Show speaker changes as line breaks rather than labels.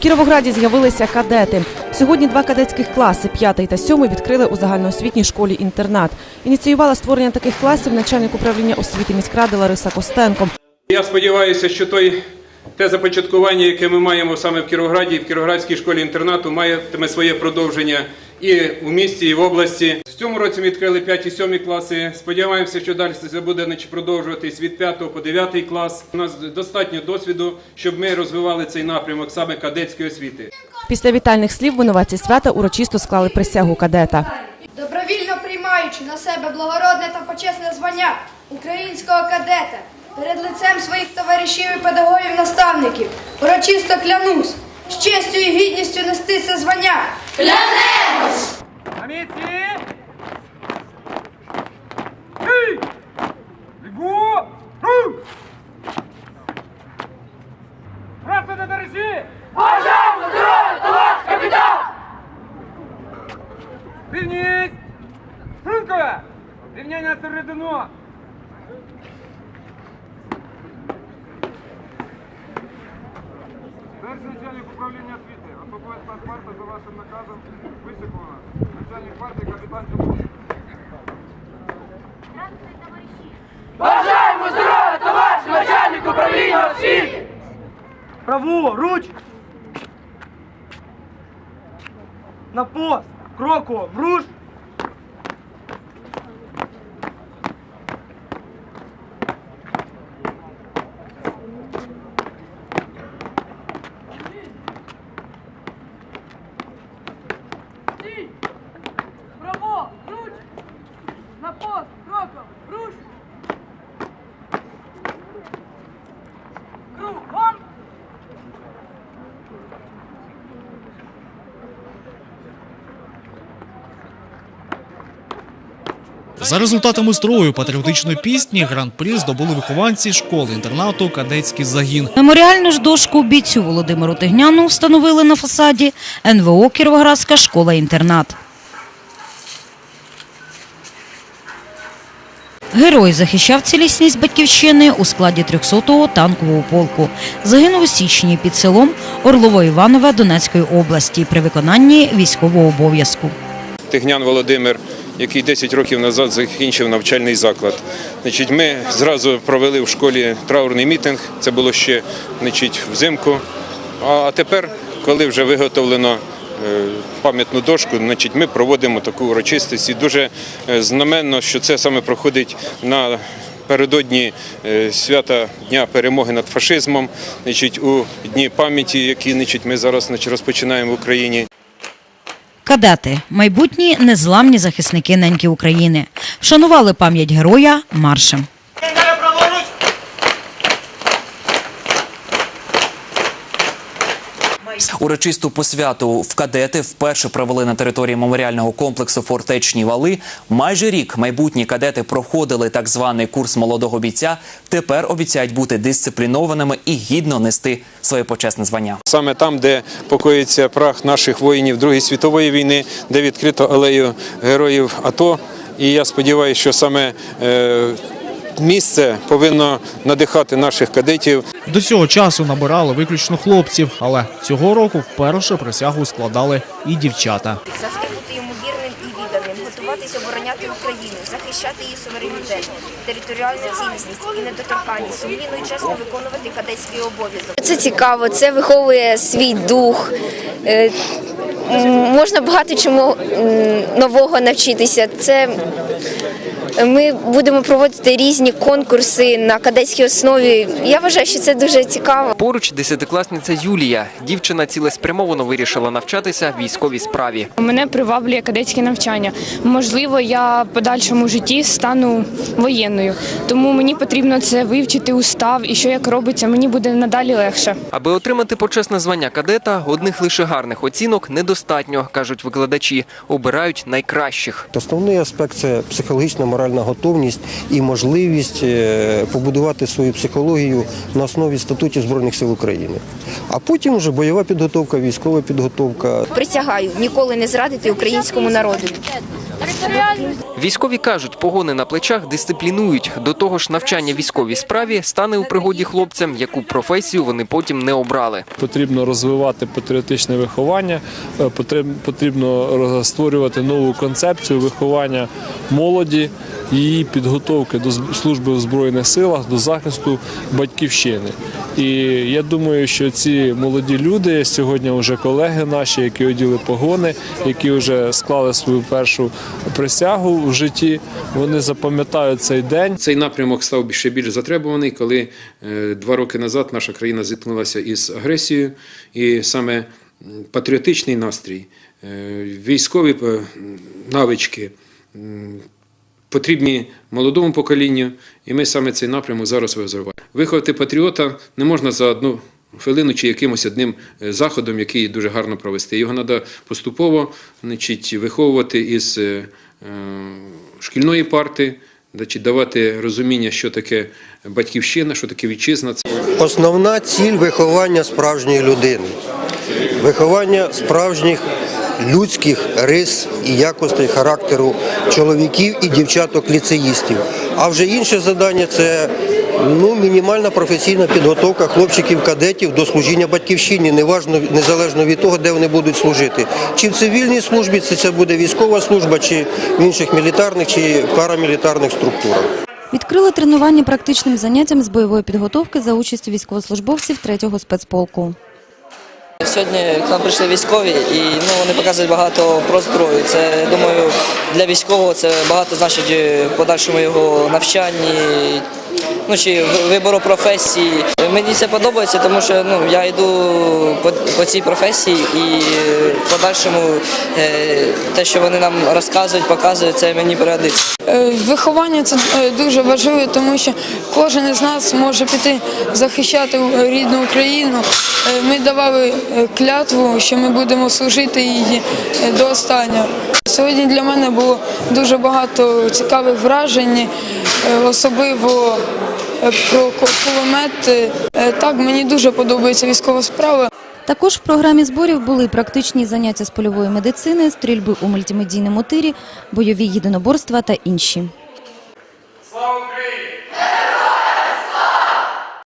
Кіровограді з'явилися кадети. Сьогодні два кадетських класи, п'ятий та сьомий, відкрили у загальноосвітній школі інтернат. Ініціювала створення таких класів начальник управління освіти міськради Лариса Костенко.
Я сподіваюся, що той, те започаткування, яке ми маємо саме в Кіровограді, в Кіровоградській школі інтернату, матиме своє продовження і у місті, і в області. В цьому році ми відкрили 5 і 7 класи. Сподіваємося, що далі це буде значить, продовжуватись від 5 по 9 клас. У нас достатньо досвіду, щоб ми розвивали цей напрямок саме кадетської освіти.
Після вітальних слів винуватці свята урочисто склали присягу кадета.
добровільно приймаючи на себе благородне та почесне звання українського кадета перед лицем своїх товаришів і педагогів-наставників, урочисто клянусь, з честю і гідністю нести це звання.
На місці! Бігу! Просто не дорожі! Бажаємо здоров'я, товариш капітан! Рівність! Стрункове! Рівняння середину! Перший начальник управління освіти, АПП «Спартпарта» за вашим наказом висипана. Начальник парти капітан Чубов.
Бажаємо здоров'я, товариш начальник управління освіти!
Праву, руч! На пост! Кроку, в руш!
Право, руч! На пост, кроком, руш! Кругом!
За результатами строю патріотичної пісні гран-прі здобули вихованці школи-інтернату Кадетський загін.
Меморіальну ж дошку бійцю Володимиру Тигняну встановили на фасаді НВО Кіровоградська школа-інтернат. Герой захищав цілісність батьківщини у складі 300-го танкового полку. Загинув у січні під селом Орлово-Іванове Донецької області при виконанні військового обов'язку.
Тигнян Володимир, який 10 років назад закінчив навчальний заклад. Значить, ми зразу провели в школі траурний мітинг. Це було ще значить, взимку. А тепер, коли вже виготовлено пам'ятну дошку, значить, ми проводимо таку урочистість. І дуже е, знаменно, що це саме проходить на Передодні е, свята Дня перемоги над фашизмом, значить, у дні пам'яті, які значить, ми зараз значить, розпочинаємо в Україні.
Кадети майбутні незламні захисники неньки України. Вшанували пам'ять героя маршем.
Урочисту посвяту в кадети вперше провели на території меморіального комплексу Фортечні вали. Майже рік майбутні кадети проходили так званий курс молодого бійця. Тепер обіцяють бути дисциплінованими і гідно нести своє почесне звання.
Саме там, де покоїться прах наших воїнів Другої світової війни, де відкрито алею героїв АТО. І я сподіваюся, що саме е, місце повинно надихати наших кадетів.
До цього часу набирали виключно хлопців, але цього року вперше присягу складали і дівчата.
бути йому вірним і відданим, готуватись обороняти Україну, захищати її суверенітет, територіальну цілісність і недоторканність, сумлінно і чесно виконувати кадетський обов'язок.
Це цікаво, це виховує свій дух. Е, м, Можна багато чому м, нового навчитися. Це ми будемо проводити різні конкурси на кадетській основі. Я вважаю, що це дуже цікаво.
Поруч десятикласниця Юлія. Дівчина цілеспрямовано вирішила навчатися військовій справі.
Мене приваблює кадетське навчання. Можливо, я в подальшому житті стану воєнною, тому мені потрібно це вивчити устав і що як робиться, мені буде надалі легше.
Аби отримати почесне звання кадета, одних лише гарних оцінок недостатньо, кажуть викладачі. Обирають найкращих.
Основний аспект це психологічна моральна готовність і можливість е, побудувати свою психологію на основі статутів Збройних сил України. А потім вже бойова підготовка, військова підготовка.
Присягаю ніколи не зрадити українському народу.
Військові кажуть, погони на плечах дисциплінують. До того ж, навчання військовій справі стане у пригоді хлопцям, яку професію вони потім не обрали.
Потрібно розвивати патріотичне виховання, е, потрібно створювати нову концепцію виховання молоді, її підготовки до служби в Збройних силах, до захисту батьківщини. І я думаю, що ці молоді люди сьогодні вже колеги наші, які оділи погони, які вже склали свою першу присягу в житті, вони запам'ятають цей день.
Цей напрямок став ще більш затребуваний, коли е, два роки назад наша країна зіткнулася із агресією, і саме патріотичний настрій, е, військові е, навички потрібні молодому поколінню, і ми саме цей напрямок зараз розвиваємо. Виховати патріота не можна за одну хвилину чи якимось одним е, заходом, який дуже гарно провести. Його треба поступово значить, виховувати із е, е, шкільної парти, значить, давати розуміння, що таке батьківщина, що таке вітчизна.
Основна ціль виховання справжньої людини, виховання справжніх людських рис і якостей характеру чоловіків і дівчаток-ліцеїстів. А вже інше завдання це ну, мінімальна професійна підготовка хлопчиків-кадетів до служіння батьківщині, неважно, незалежно від того, де вони будуть служити. Чи в цивільній службі це, це буде військова служба, чи в інших мілітарних чи парамілітарних структурах.
Відкрили тренування практичним заняттям з бойової підготовки за участю військовослужбовців 3-го спецполку.
Сьогодні к нам прийшли військові і ну, вони показують багато про зброю. Це, думаю, для військового це багато значить в подальшому його навчанні, ну, чи вибору професії. Мені це подобається, тому що ну, я йду по, по цій професії і в подальшому е, те, що вони нам розказують, показують, це мені пригодиться.
Е, Виховання це е, дуже важливо, тому що кожен із нас може піти захищати рідну Україну. Ми давали клятву, що ми будемо служити її до останнього. Сьогодні для мене було дуже багато цікавих вражень, Е, особливо е, про кулемет. Е, так мені дуже подобається військова справа.
Також в програмі зборів були практичні заняття з польової медицини, стрільби у мультимедійному тирі, бойові єдиноборства та інші. Слава Україні!